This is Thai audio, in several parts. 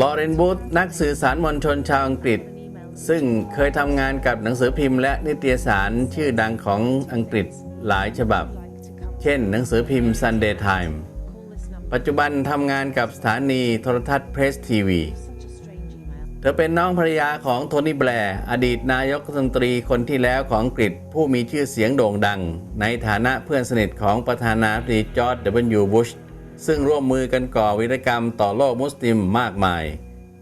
ลอเรนบูธนักสื่อสารมวลชนชาวอังกฤษ ซึ่งเคยทำงานกับหนังสือพิมพ์และนิตยสารชื่อดังของอังกฤษหลายฉบับ เช่น หนังสือพิมพ์ Sunday Time ปัจจุบันทำงานกับสถานีโทรทัศน์เพรสทีวี เธอเป็นน้องภรรยาของโทนี่แบร์อดีตนายกรัฐมนตรีคนที่แล้วของอังกฤษผู้มีชื่อเสียงโด่งดัง ในฐานะเพื่อนสนิทของประธานาธิบดีจอร์จ W. บุช ซึ่งร่วมมือกันก่อวิรกรรมต่อโลกมุสลิมมากมาย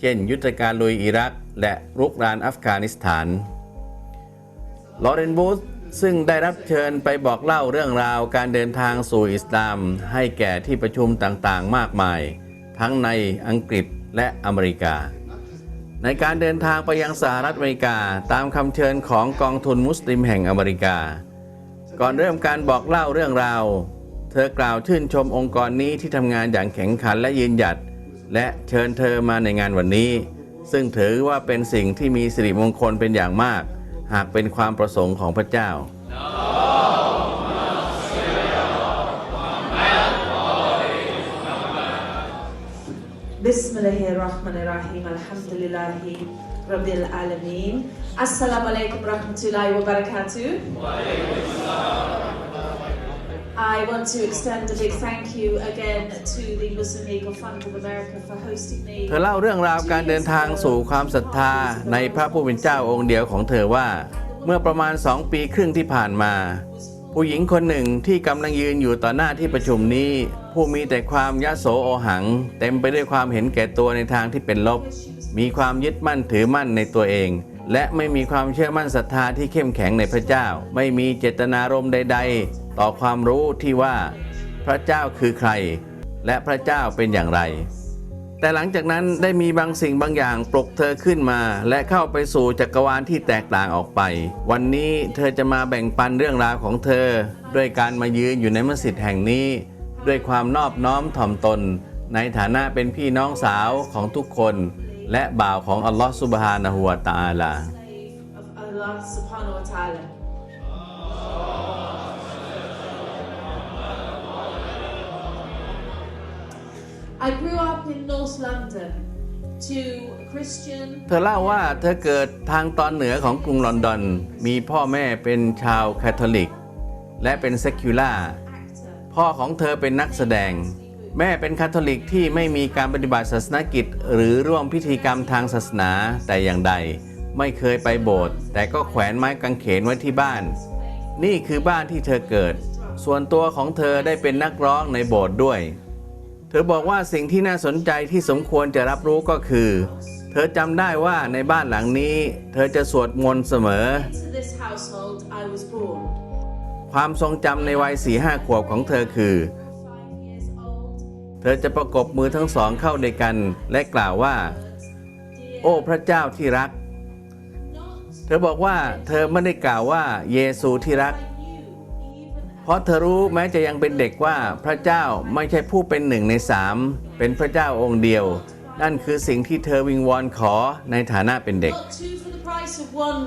เช่น ยุทธการลุยอิรัก และรุกรานอัฟกานิสถาน ลอเรนบูธซึ่งได้รับเชิญไปบอกเล่าเรื่องราวการเดินทางสู่อิสลาม ให้แก่ที่ประชุมต่างๆ มากมาย ทั้งในอังกฤษและอเมริกา ในการเดินทางไปยังสหรัฐอเมริกาตามคำเชิญของกองทุนมุสลิมแห่งอเมริกา ก่อนเริ่มการบอกเล่าเรื่องราว ธอกล่าวชื่นชมองค์กรนี้ที่ทำงานอย่างแข็งขันและยืนหยัด และเชิญเธอมาในงานวันนี้ ซึ่งถือว่าเป็นสิ่งที่มีสิริมงคลเป็นอย่างมาก หากเป็นความประสงค์ของพระเจ้า Bismillahirrahmanirrahim. Alhamdulillahi Rabbil Alamin. Assalamualaikum warahmatullahi wabarakatuh. I want to extend a big thank you again to the Muslim League of Fund of America for hosting me. เธอเล่าเรื่องราวการเดินทางสู่ความศรัทธาในพระผู้เป็นเจ้าองค์เดียวของเธอว่า เมื่อประมาณสองปีครึ่งที่ผ่านมา ผู้หญิงคนหนึ่งที่กำลังยืนอยู่ต่อหน้าที่ประชุมนี้ ผู้มีแต่ความยโสโอหัง เต็มไปด้วยความเห็นแก่ตัวในทางที่เป็นลบ มีความยึดมั่นถือมั่นในตัวเอง และไม่มีความเชื่อมั่นศรัทธาที่เข้มแข็งในพระเจ้า ไม่มีเจตนารมณ์ใด ๆ ต่อความรู้ที่ว่า พระเจ้าคือใคร และพระเจ้าเป็นอย่างไร แต่หลังจากนั้นได้มีบางสิ่งบางอย่างปลุกเธอขึ้นมา และเข้าไปสู่จักรวาลที่แตกต่างออกไป วันนี้เธอจะมาแบ่งปันเรื่องราวของเธอ ด้วยการมายืนอยู่ในมัสยิดแห่งนี้ ด้วยความนอบน้อมถ่อมตน ในฐานะเป็นพี่น้องสาวของทุกคน และบ่าวของอัลลอฮฺสุบฮานะฮูวะตะอาลา of Allah subhanahu wa ta'ala. I grew up in North London to Christian เธอเล่าว่าเธอเกิดทางตอนเหนือของกรุงลอนดอน มีพ่อแม่เป็นชาวแคทอลิก และเป็นเซคิวล่า actor. พ่อของเธอเป็นนักแสดง แม่เป็นคาทอลิกที่ไม่มีการปฏิบัติศาสนกิจ หรือร่วมพิธีกรรมทางศาสนาแต่อย่างใด ไม่เคยไปโบสถ์แต่ก็แขวนไม้กางเขนไว้ที่บ้าน นี่คือบ้านที่เธอเกิด ส่วนตัวของเธอได้เป็นนักร้องในโบสถ์ด้วย เธอบอกว่าสิ่งที่น่าสนใจที่สมควรจะรับรู้ก็คือ เธอจำได้ว่าในบ้านหลังนี้ เธอจะสวดมนต์เสมอ Into this household, I was born. ความทรงจำในวัยสี่ห้าขวบของเธอคือ ธอจะประกบมือทั้งสองเข้าด้วยกัน และกล่าวว่า โอ้พระเจ้าที่รัก Not เธอบอกว่าเธอไม่ได้กล่าวว่าเยซูที่รัก you, even เพราะเธอรู้แม้จะยังเป็นเด็กว่าพระเจ้าไม่ใช่ผู้เป็นหนึ่งในสามเป็นพระเจ้าองค์เดียว นั่นคือสิ่งที่เธอวิงวอนขอในฐานะเป็นเด็ก Not two for the price of one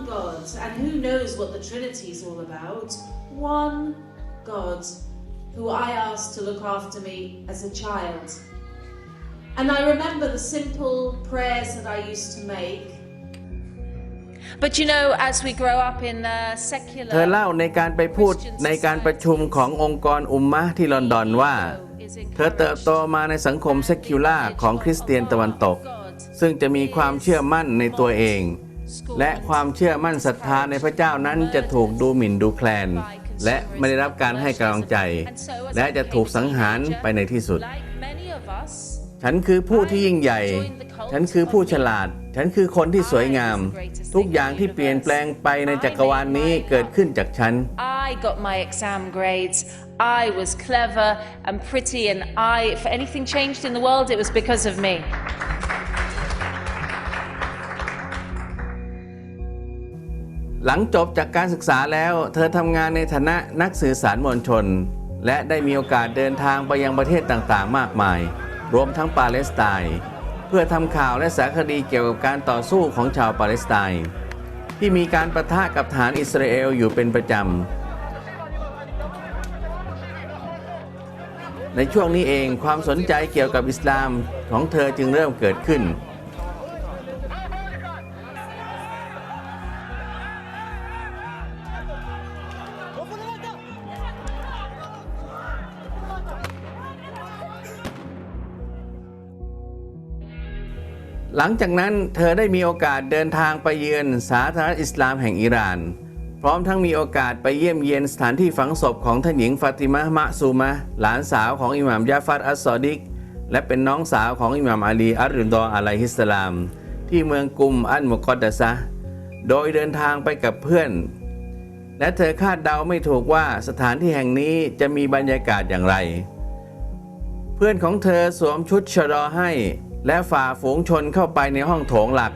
God, and who knows what the Trinity is all about. One God who I asked to look after me as a child. And I remember the simple prayers that I used to make. But you know, as we grow up in uh, secular, เธอเล่าในการไปพูดในการประชุมขององค์กรอุมมะห์ที่ลอนดอนว่า เธอเติบโตมาในสังคมเซคิวล่าของคริสเตียนตะวันตก ซึ่งจะมีความเชื่อมั่นในตัวเอง และความเชื่อมั่นศรัทธาในพระเจ้านั้นจะถูกดูหมิ่นดูแคลน และไม่ได้รับการให้กำลังใจ และจะถูกสังหารไปในที่สุด ฉันคือผู้ที่ยิ่งใหญ่ ฉันคือผู้ฉลาด ฉันคือคนที่สวยงาม ทุกอย่างที่เปลี่ยนแปลงไปในจักรวาลนี้เกิดขึ้นจากฉัน I got my exam grades. I was clever and pretty, and I, if anything changed in the world, it was because of me. หลังจบจากการศึกษาแล้ว เธอทำงานในฐานะนักสื่อสารมวลชน และได้มีโอกาสเดินทางไปยังประเทศต่างๆ มากมาย รวมทั้งปาเลสไตน์เพื่อทำข่าวและสารคดีเกี่ยวกับการต่อสู้ของชาวปาเลสไตน์ที่มีการประทะกับฐานอิสราเอลอยู่เป็นประจำ ในช่วงนี้เองความสนใจเกี่ยวกับอิสลามของเธอจึงเริ่มเกิดขึ้น หลังจากนั้นเธอได้มีโอกาสเดินทางไปเยือนสาธารณอิสลามแห่งอิหร่าน พร้อมทั้งมีโอกาสไปเยี่ยมเยียนสถานที่ฝังศพของท่านหญิงฟาติมะห์มะซูมะหลานสาวของอิหม่ามยาฟัดอัสซอดิก และเป็นน้องสาวของอิหม่ามอาลีอัลริดออะลัยฮิสสลาม ที่เมืองกุมอันมุกอดดะซะโดยเดินทางไปกับเพื่อน และเธอคาดเดาไม่ถูกว่าสถานที่แห่งนี้จะมีบรรยากาศอย่างไร เพื่อนของเธอสวมชุดชะดอให้ และฝ่าฝูงชนเข้าไปในห้องโถงหลัก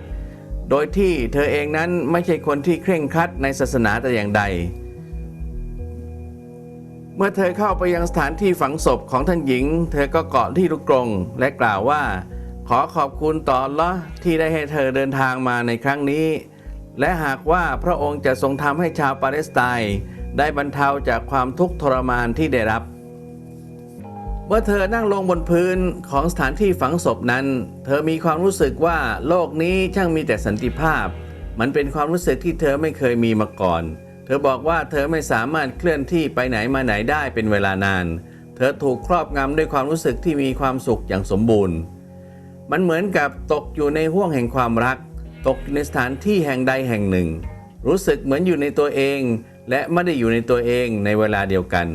โดยที่เธอเองนั้นไม่ใช่คนที่เคร่งครัดในศาสนาแต่อย่างใด เมื่อเธอเข้าไปยังสถานที่ฝังศพของท่านหญิง เธอก็เกาะที่ลูกกรงและกล่าวว่า ขอขอบคุณต่ออัลละที่ได้ให้เธอเดินทางมาในครั้งนี้ และหากว่าพระองค์จะทรงทำให้ชาวปาเลสไตน์ได้บรรเทาจากความทุกข์ทรมานที่ได้รับ เมื่อเธอนั่งลงบนพื้นของสถานที่ฝังศพนั้น เธอมีความรู้สึกว่าโลกนี้ช่างมีแต่สันติภาพ มันเป็นความรู้สึกที่เธอไม่เคยมีมาก่อน เธอบอกว่าเธอไม่สามารถเคลื่อนที่ไปไหนมาไหนได้เป็นเวลานาน เธอถูกครอบงำด้วยความรู้สึกที่มีความสุขอย่างสมบูรณ์ มันเหมือนกับตกอยู่ในห่วงแห่งความรัก ตกอยู่ในสถานที่แห่งใดแห่งหนึ่ง รู้สึกเหมือนอยู่ในตัวเอง และไม่ได้อยู่ในตัวเองในเวลาเดียวกัน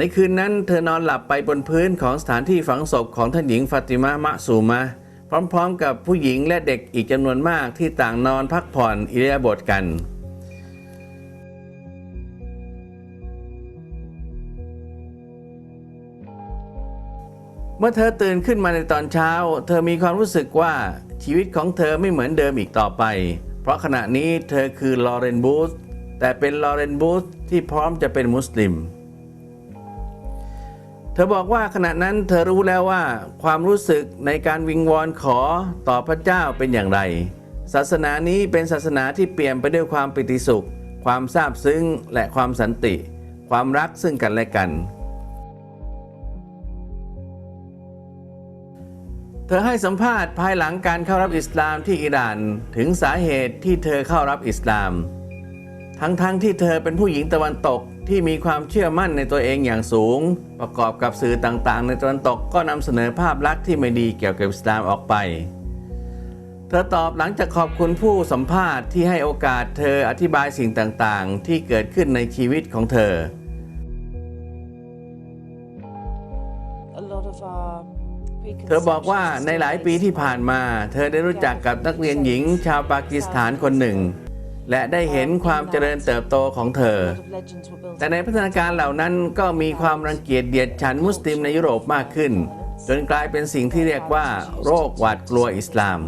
ในคืนนั้นเธอนอนหลับไปบนพื้นของสถานที่ฝังศพของท่านหญิงฟาติมะมะซูมะห์พร้อมๆ กับผู้หญิงและเด็กอีกจำนวนมากที่ต่างนอนพักผ่อนอิริยาบถกัน เมื่อเธอตื่นขึ้นมาในตอนเช้า เธอมีความรู้สึกว่าชีวิตของเธอไม่เหมือนเดิมอีกต่อไป เพราะขณะนี้เธอคือลอเรนบูธแต่เป็นลอเรนบูธที่พร้อมจะเป็นมุสลิม ธอบอกว่าขณะนั้นเธอรู้แล้วว่าความรู้สึกในการวิงวอนขอต่อพระเจ้าเป็นอย่างไร ศาสนานี้เป็นศาสนาที่เปี่ยมไปด้วยความปิติสุข ความซาบซึ้งและความสันติ ความรักซึ่งกันและกัน เธอให้สัมภาษณ์ภายหลังการเข้ารับอิสลามที่อิหร่านถึงสาเหตุที่เธอเข้ารับอิสลาม ทั้งๆทที่เธอเป็นผู้หญิงตะวันตก ที่มีความเชื่อมั่นในตัวเองอย่างสูง ประกอบกับสื่อต่างๆ ในตะวันตกก็นำเสนอภาพลักษณ์ที่ไม่ดีเกี่ยวกับอิสลามออกไป เธอตอบหลังจากขอบคุณผู้สัมภาษณ์ที่ให้โอกาสเธออธิบายสิ่งต่างๆ ที่เกิดขึ้นในชีวิตของเธอ our เธอบอกว่าในหลายปีที่ผ่านมา เธอได้รู้จักกับนักเรียนหญิงชาวปากีสถานคนหนึ่ง และได้เห็นความเจริญเติบโตของเธอ แต่ในพัฒนาการเหล่านั้นก็มีความรังเกียจเดียดฉันมุสลิมในยุโรปมากขึ้น จนกลายเป็นสิ่งที่เรียกว่า โรคหวาดกลัวอิสลาม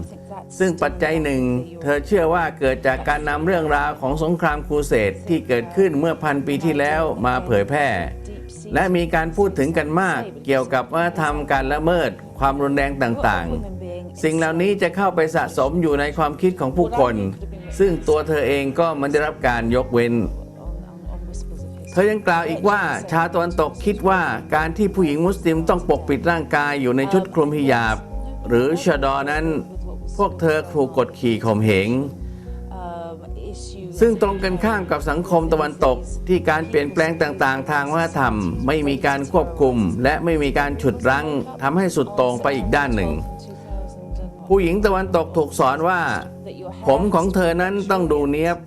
ซึ่งปัจจัยหนึ่ง เธอเชื่อว่าเกิดจากการนำเรื่องราวของสงครามครูเสดที่เกิดขึ้นเมื่อพันปีที่แล้วมาเผยแพร่ และมีการพูดถึงกันมาก เกี่ยวกับวัฒนธรรมการละเมิด ความรุนแรงต่างๆ สิ่งเหล่านี้จะเข้าไปสะสมอยู่ในความคิดของผู้คน ซึ่งตัวเธอเองก็ไมันได้รับการยกเว้น เธอยังกล่าวอีกว่าชาตะวันตกคิดว่าการที่ผู้หญิงมุสลิมต้องปกปิดร่างกายอยู่ในชุดคลุมฮิญาบ หรือชดอนั้น พวกเธอถูกกดขี่ข่มเหงซึ่งตรงกันข้ามกับสังคมตะวันตกที่การเปลี่ยนแปลงต่างๆ ทางวัฒนธรรม ไม่มีการควบคุม และไม่มีการฉุดรั้งทำให้สุดต่งไปอีกด้านหนึ่ง ผู้หญิงตะวันตกถูกสอนว่า ผมของเธอนั้นต้องดูเนียบ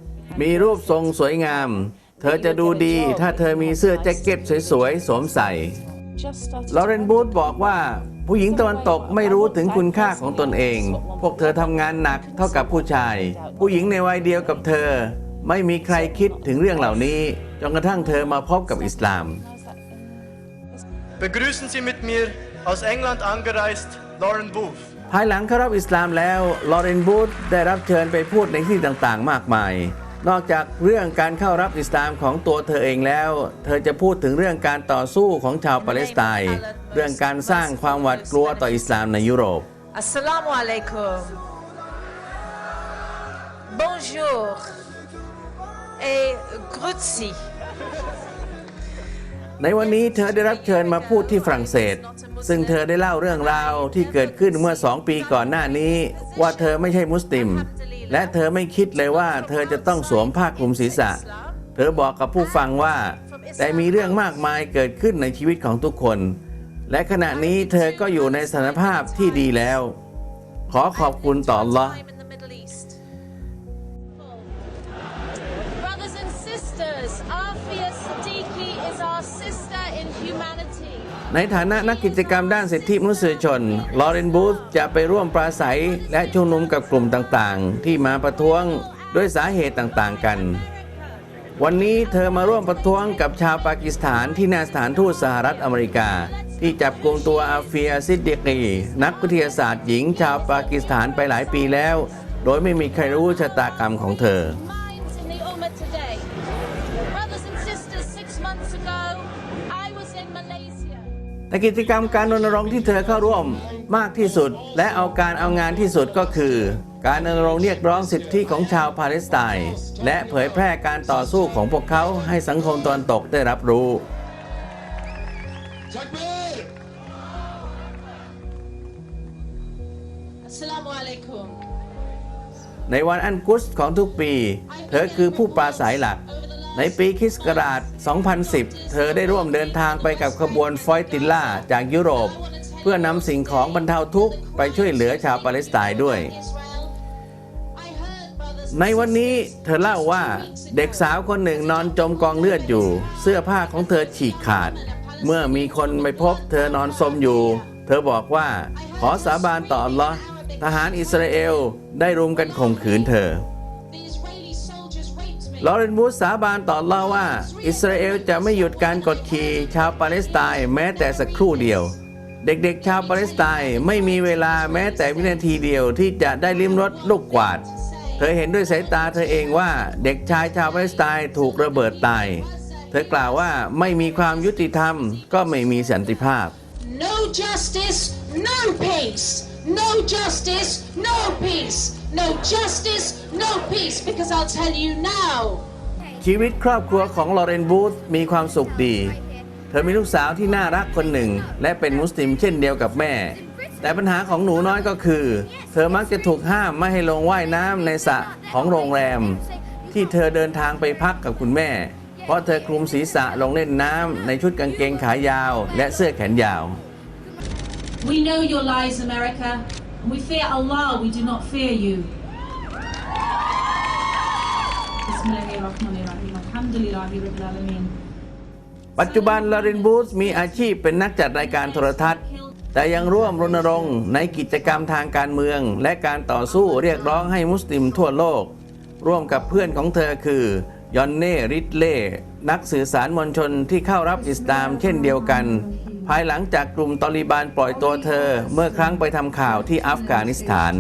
มีรูปทรงสวยงาม เธอจะดูดีถ้าเธอมีเสื้อแจ็คเก็ตสวยๆสวมใส่ลอเรนบูธบอกว่าผู้หญิงตะวันตกไม่รู้ถึงคุณค่าของตนเอง พวกเธอทำงานหนักเท่ากับผู้ชาย ผู้หญิงในวัยเดียวกับเธอ ไม่มีใครคิดถึงเรื่องเหล่านี้จนกระทั่งเธอมาพบกับอิสลาม Begrüßen Sie mit mir aus England angereist Lauren Booth. ภายหลังเข้ารับอิสลามแล้วลอเรนบูธได้รับเชิญไปพูดในที่ต่างๆ มากมาย นอกจากเรื่องการเข้ารับอิสลามของตัวเธอเองแล้ว เธอจะพูดถึงเรื่องการต่อสู้ของชาวปาเลสไตน์เรื่องการสร้างความหวาดกลัวต่ออิสลามในยุโรป Assalamu alaikum. Bonjour. Et grüezi. ในวันนี้เธอได้รับเชิญมาพูดที่ฝรั่งเศส ซึ่งเธอได้เล่าเรื่องราวที่เกิดขึ้นเมื่อสองปีก่อนหน้านี้ ว่าเธอไม่ใช่มุสลิม และเธอไม่คิดเลยว่าเธอจะต้องสวมผ้าคลุมศีรษะ เธอบอกกับผู้ฟังว่า แต่มีเรื่องมากมายเกิดขึ้นในชีวิตของทุกคน และขณะนี้เธอก็อยู่ในสถานภาพที่ดีแล้ว ขอขอบคุณต่ออั ในฐานะนักกิจกรรมด้านสิทธิมนุษยชน ลอเรนบูธจะไปร่วมปราศัยและชุมนุมกับกลุ่มต่างๆ ที่มาประท้วงด้วยสาเหตุต่างๆกัน วันนี้เธอมาร่วมประท้วงกับชาวปากีสถานที่หน้าสถานทูตสหรัฐอเมริกา ที่จับกลุ่มตัวอาเฟียซิดดิกีนักวิทยาศาสตร์หญิงชาวปากีสถานไปหลายปีแล้ว โดยไม่มีใครรู้ชะตากรรมของเธอ ในกิจกรรมการรณรงค์ที่เธอเข้าร่วมมากที่สุด และเอาการเอางานที่สุดก็คือ การรณรงค์เรียกร้องสิทธิของชาวปาเลสไตน์และเผยแพร่การต่อสู้ของพวกเขาให้สังคมตะวันตกได้รับรู้ Assalamu alaikum. ในวันอันกุสของทุกปี เธอคือผู้ปราศัยหลัก ในปีคริสต์กราช 2010 เธอได้ร่วมเดินทางไปกับขบวนฟอยติลล่าจากยุโรป เพื่อนำสิ่งของบรรเทาทุกข์ไปช่วยเหลือชาวปาเลสไตน์ด้วย ในวันนี้เธอเล่าว่าเด็กสาวคนหนึ่งนอนจมกองเลือดอยู่ เสื้อผ้าของเธอฉีกขาด เมื่อมีคนไปพบเธอนอนสมอยู่ เธอบอกว่าขอสาบานต่ออัลลอฮ์ทหารอิสราเอลได้รุมกันข่มขืนเธอ ลอเรนบูธสาบานต่ออัลลอฮ์ว่า อิสราเอลจะไม่หยุดการกดขี่ชาวปาเลสไตน์แม้แต่สักครู่เดียว เด็กๆ ชาวปาเลสไตน์ไม่มีเวลาแม้แต่วินาทีเดียวที่จะได้ลิ้มรสลูกกวาด เธอเห็นด้วยสายตาเธอเองว่าเด็กชายชาวปาเลสไตน์ถูกระเบิดตาย เธอกล่าวว่าไม่มีความยุติธรรมก็ไม่มีสันติภาพ No justice, no peace. No justice, no peace. No justice, no peace. Because I'll tell you now. ชีวิตครอบครัวของลอเรนบูธมีความสุขดี เธอมีลูกสาวที่น่ารักคนหนึ่ง และเป็นมุสลิมเช่นเดียวกับแม่ แต่ปัญหาของหนูน้อยก็คือ เธอมักจะถูกห้ามไม่ให้ลงว่ายน้ำในสระของโรงแรม ที่เธอเดินทางไปพักกับคุณแม่ เพราะเธอคลุมศีรษะลงเล่นน้ำในชุดกางเกงขายาว และเสื้อแขนยาว We know your lies, America, and we fear Allah, we do not fear you. Bismillahirrahmanirrahim. Alhamdulillahi Rabbil alamin. ปัจจุบันลารินบูธมีอาชีพเป็นนักจัดรายการโทรทัศน์ แต่ยังร่วมรณรงค์ในกิจกรรมทางการเมือง และการต่อสู้เรียกร้องให้มุสลิมทั่วโลก ร่วมกับเพื่อนของเธอคือยอนเน่ริดเล่ นักสื่อสารมวลชนที่เข้ารับอิสลามเช่นเดียวกัน ภายหลังจากกลุ่มตอลิบานปล่อยตัวเธอ เมื่อครั้งไปทำข่าวที่อัฟกานิสถาน